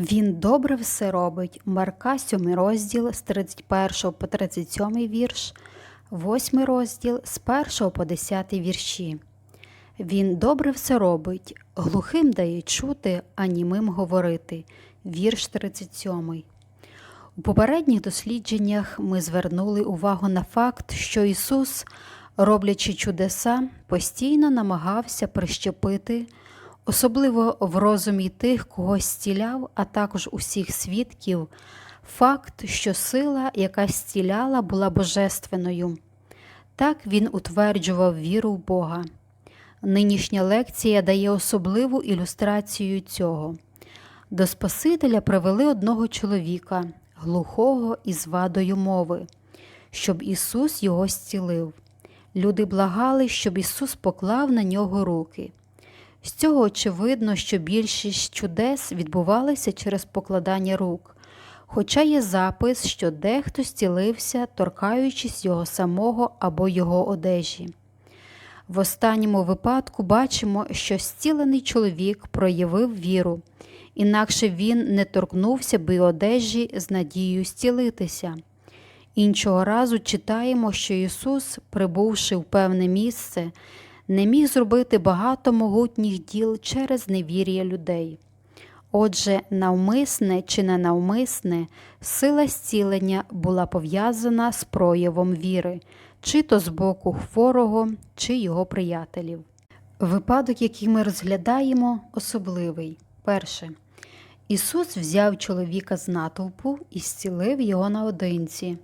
Він добре все робить. Марка 7 розділ з 31 по 37 вірш, 8 розділ з 1 по 10 вірші. Він добре все робить, глухим дає чути, а німим говорити. Вірш 37. У попередніх дослідженнях ми звернули увагу на факт, що Ісус, роблячи чудеса, постійно намагався прищепити, особливо в розумі тих, кого зціляв, а також усіх свідків, факт, що сила, яка зціляла, була божественною. Так він утверджував віру в Бога. Нинішня лекція дає особливу ілюстрацію цього. До Спасителя привели одного чоловіка, глухого і з вадою мови, щоб Ісус його зцілив. Люди благали, щоб Ісус поклав на нього руки. З цього очевидно, що більшість чудес відбувалися через покладання рук, хоча є запис, що дехто зцілився, торкаючись його самого або його одежі. В останньому випадку бачимо, що зцілений чоловік проявив віру, інакше він не торкнувся би одежі з надією зцілитися. Іншого разу читаємо, що Ісус, прибувши в певне місце, не міг зробити багато могутніх діл через невір'я людей. Отже, навмисне чи ненавмисне сила зцілення була пов'язана з проявом віри, чи то з боку хворого, чи його приятелів. Випадок, який ми розглядаємо, особливий. Перше. Ісус взяв чоловіка з натовпу і зцілив його наодинці.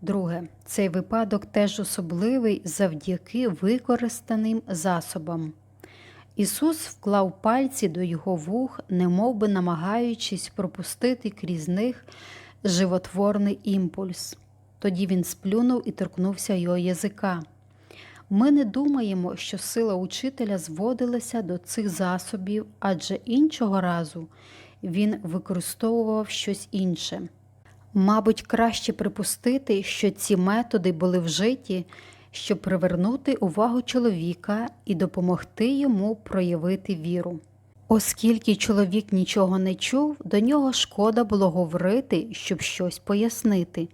Друге, цей випадок теж особливий завдяки використаним засобам. Ісус вклав пальці до його вух, немов би намагаючись пропустити крізь них животворний імпульс. Тоді він сплюнув і торкнувся його язика. Ми не думаємо, що сила учителя зводилася до цих засобів, адже іншого разу він використовував щось інше. Мабуть, краще припустити, що ці методи були вжиті, щоб привернути увагу чоловіка і допомогти йому проявити віру. Оскільки чоловік нічого не чув, до нього шкода було говорити, щоб щось пояснити.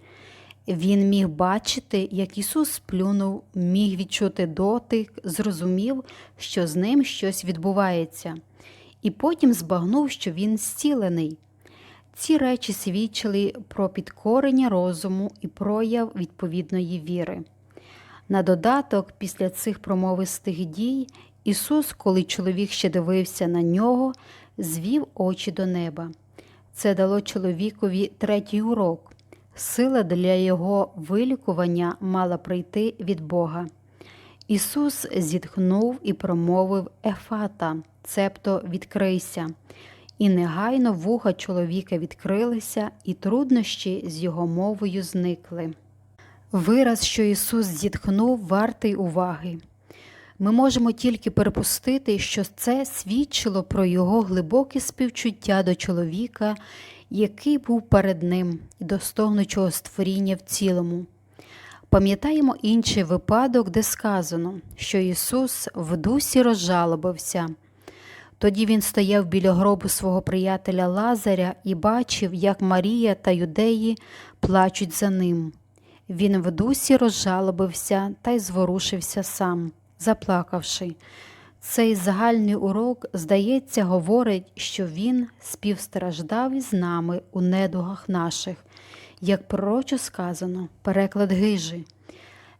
Він міг бачити, як Ісус сплюнув, міг відчути дотик, зрозумів, що з ним щось відбувається, і потім збагнув, що він зцілений. Ці речі свідчили про підкорення розуму і прояв відповідної віри. На додаток, після цих промовистих дій, Ісус, коли чоловік ще дивився на нього, звів очі до неба. Це дало чоловікові третій урок. Сила для його вилікування мала прийти від Бога. Ісус зітхнув і промовив Ефата, цебто відкрийся, і негайно вуха чоловіка відкрилися, і труднощі з його мовою зникли. Вираз, що Ісус зітхнув, вартий уваги. Ми можемо тільки перепустити, що це свідчило про його глибоке співчуття до чоловіка, який був перед ним і до стогнучого створіння в цілому. Пам'ятаємо інший випадок, де сказано, що Ісус в дусі розжалобився. Тоді він стояв біля гробу свого приятеля Лазаря і бачив, як Марія та юдеї плачуть за ним. Він в дусі розжалобився та й зворушився сам, заплакавши. Цей загальний урок, здається, говорить, що він співстраждав із нами у недугах наших, як пророчо сказано, переклад гижі.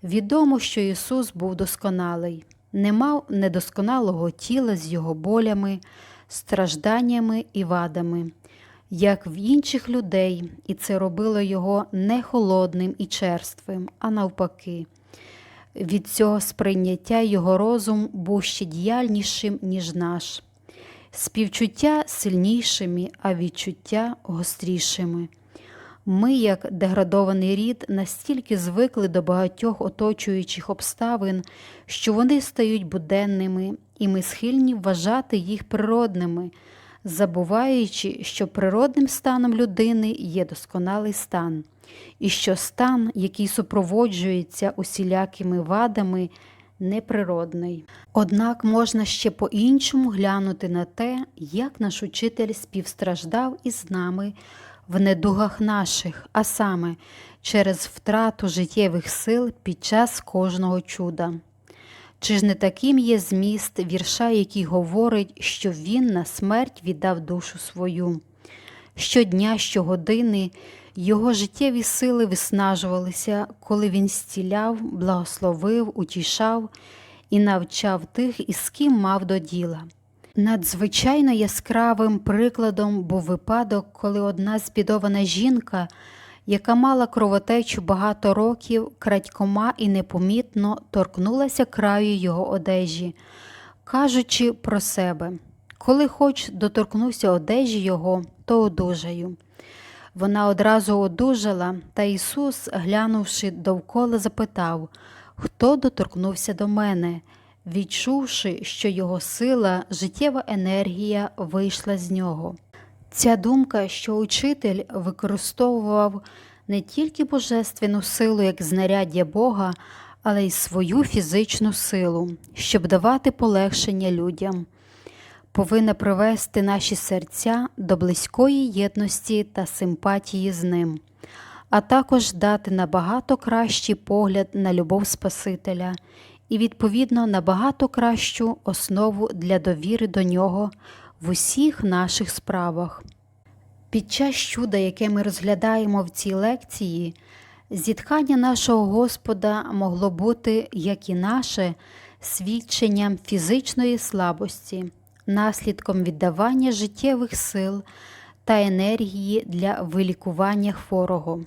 Відомо, що Ісус був досконалий, не мав недосконалого тіла з його болями, стражданнями і вадами, як в інших людей, і це робило його не холодним і черствим, а навпаки. Від цього сприйняття його розум був ще діяльнішим, ніж наш, співчуття сильнішими, а відчуття гострішими. Ми, як деградований рід, настільки звикли до багатьох оточуючих обставин, що вони стають буденними, і ми схильні вважати їх природними, забуваючи, що природним станом людини є досконалий стан, і що стан, який супроводжується усілякими вадами, неприродний. Однак можна ще по-іншому глянути на те, як наш учитель співстраждав із нами в недугах наших, а саме через втрату життєвих сил під час кожного чуда. Чи ж не таким є зміст вірша, який говорить, що він на смерть віддав душу свою? Щодня, щогодини його життєві сили виснажувалися, коли він стіляв, благословив, утішав і навчав тих, із ким мав до діла. Надзвичайно яскравим прикладом був випадок, коли одна збідована жінка, яка мала кровотечу багато років, крадькома і непомітно торкнулася краю його одежі, кажучи про себе коли хоч доторкнуся одежі його, то одужаю. Вона одразу одужала, та Ісус, глянувши довкола, запитав, хто доторкнувся до мене, відчувши, що його сила, життєва енергія вийшла з нього. Ця думка, що учитель використовував не тільки божественну силу як знаряддя Бога, але й свою фізичну силу, щоб давати полегшення людям повинна привести наші серця до близької єдності та симпатії з ним, а також дати набагато кращий погляд на любов Спасителя і, відповідно, набагато кращу основу для довіри до нього в усіх наших справах. Під час чуда, яке ми розглядаємо в цій лекції, зітхання нашого Господа могло бути, як і наше, свідченням фізичної слабості наслідком віддавання життєвих сил та енергії для вилікування хворого.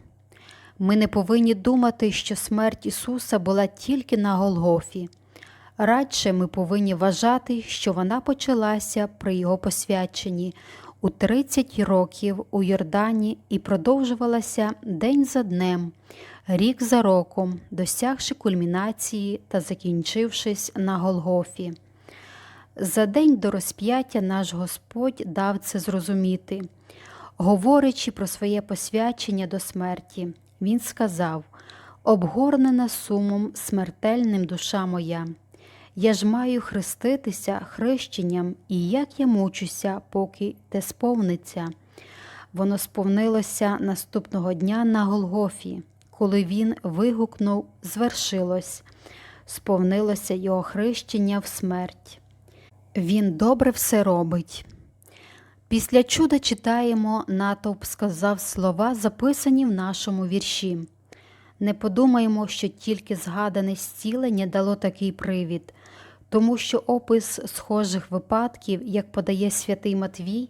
Ми не повинні думати, що смерть Ісуса була тільки на Голгофі. Радше ми повинні вважати, що вона почалася при Його посвяченні у 30 років у Йордані і продовжувалася день за днем, рік за роком, досягши кульмінації та закінчившись на Голгофі. За день до розп'яття наш Господь дав це зрозуміти. Говорячи про своє посвячення до смерті, Він сказав обгорнена сумом смертельним душа моя. Я ж маю хреститися хрещенням, і як я мучуся, поки те сповниться. Воно сповнилося наступного дня на Голгофі, коли він вигукнув Звершилось, сповнилося його хрещення в смерть. Він добре все робить. Після чуда читаємо, натовп сказав слова, записані в нашому вірші. Не подумаємо, що тільки згадане зцілення дало такий привід, тому що опис схожих випадків, як подає святий Матвій,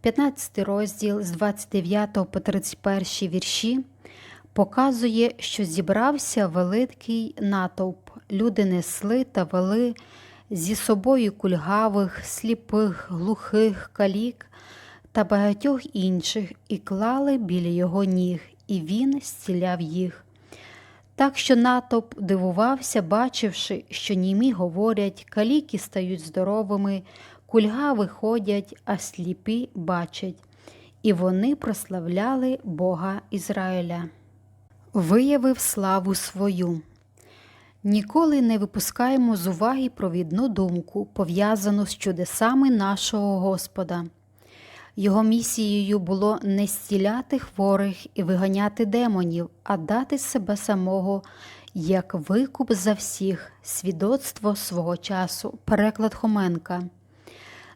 15 розділ з 29 по 31 вірші, показує, що зібрався великий натовп, люди несли та вели зі собою кульгавих, сліпих, глухих калік та багатьох інших і клали біля його ніг, і він зціляв їх. Так що натовп дивувався, бачивши, що німі говорять, каліки стають здоровими, кульгави ходять, а сліпі бачать, і вони прославляли Бога Ізраїля. Виявив славу свою. Ніколи не випускаємо з уваги провідну думку, пов'язану з чудесами нашого Господа. Його місією було не зціляти хворих і виганяти демонів, а дати себе самого як викуп за всіх, свідоцтво свого часу, переклад Хоменка.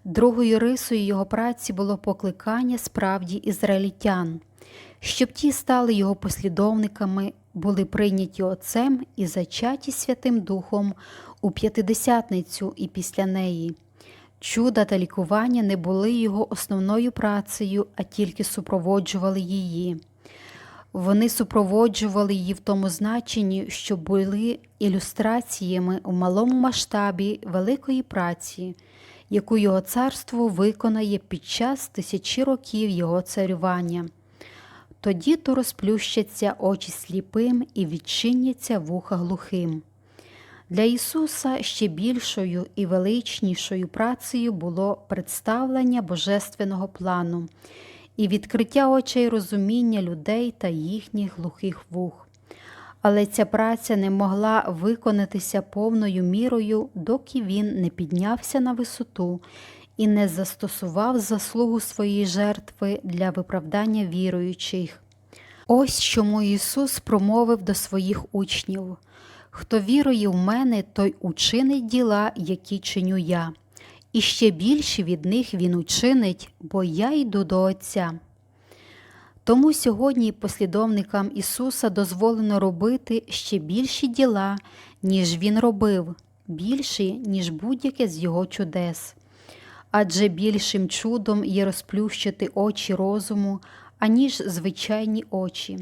Другою рисою його праці було покликання справді ізраїльтян, щоб ті стали його послідовниками були прийняті Отцем і зачаті Святим Духом у п'ятидесятницю і після неї. Чуда та лікування не були його основною працею, а тільки супроводжували її. Вони супроводжували її в тому значенні, що були ілюстраціями у малому масштабі великої праці, яку його царство виконає під час тисячі років його царювання. Тоді то розплющаться очі сліпим і відчиняться вуха глухим. Для Ісуса ще більшою і величнішою працею було представлення Божественного плану і відкриття очей розуміння людей та їхніх глухих вух. Але ця праця не могла виконатися повною мірою, доки він не піднявся на висоту і не застосував заслугу своєї жертви для виправдання віруючих. Ось чому Ісус промовив до своїх учнів: Хто вірує в мене, той учинить діла, які чиню я, і ще більше від них Він учинить, бо я йду до Отця. Тому сьогодні послідовникам Ісуса дозволено робити ще більші діла, ніж Він робив, більші, ніж будь-яке з Його чудес. Адже більшим чудом є розплющити очі розуму, аніж звичайні очі.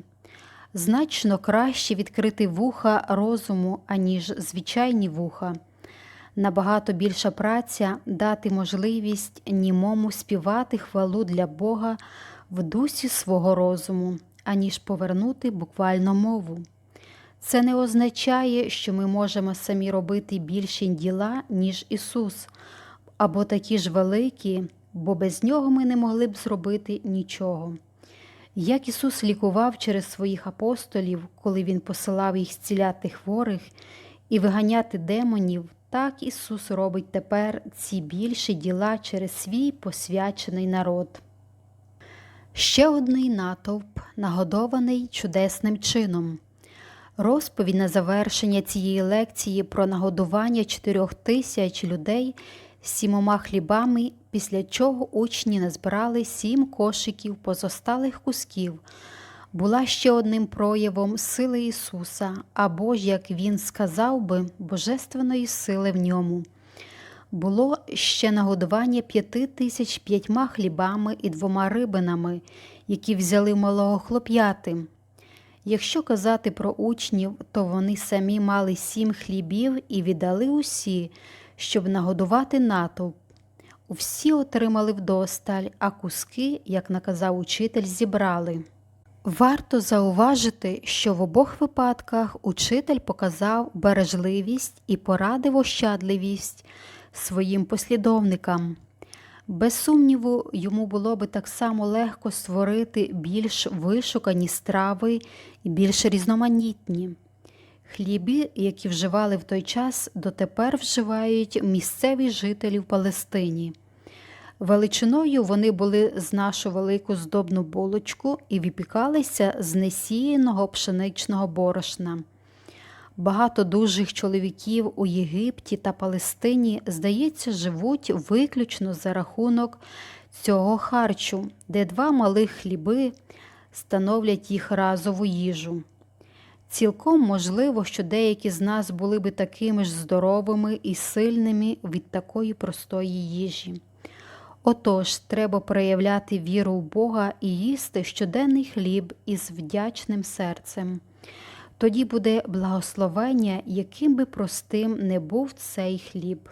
Значно краще відкрити вуха розуму, аніж звичайні вуха. Набагато більша праця дати можливість німому співати хвалу для Бога в дусі свого розуму, аніж повернути буквально мову. Це не означає, що ми можемо самі робити більші діла, ніж Ісус, або такі ж великі, бо без нього ми не могли б зробити нічого. Як Ісус лікував через своїх апостолів, коли Він посилав їх зціляти хворих і виганяти демонів, так Ісус робить тепер ці більші діла через свій посвячений народ. Ще одний натовп, нагодований чудесним чином. Розповідь на завершення цієї лекції про нагодування чотирьох тисяч людей сімома хлібами, після чого учні назбирали сім кошиків позосталих кусків, була ще одним проявом сили Ісуса, або ж, як Він сказав би, божественної сили в ньому. Було ще нагодування п'яти тисяч п'ятьма хлібами і двома рибинами, які взяли малого хлоп'яти. Якщо казати про учнів, то вони самі мали сім хлібів і віддали усі, щоб нагодувати натовп. Всі отримали вдосталь, а куски, як наказав учитель, зібрали. Варто зауважити, що в обох випадках учитель показав бережливість і порадив ощадливість своїм послідовникам. Без сумніву, йому було би так само легко створити більш вишукані страви і більш різноманітні. Хліби, які вживали в той час, дотепер вживають місцеві жителі в Палестині. Величиною вони були з нашу велику здобну булочку і випікалися з несіяного пшеничного борошна. Багато дужих чоловіків у Єгипті та Палестині, здається, живуть виключно за рахунок цього харчу, де два малих хліби становлять їх разову їжу. Цілком можливо, що деякі з нас були би такими ж здоровими і сильними від такої простої їжі. Отож, треба проявляти віру в Бога і їсти щоденний хліб із вдячним серцем. Тоді буде благословення, яким би простим не був цей хліб.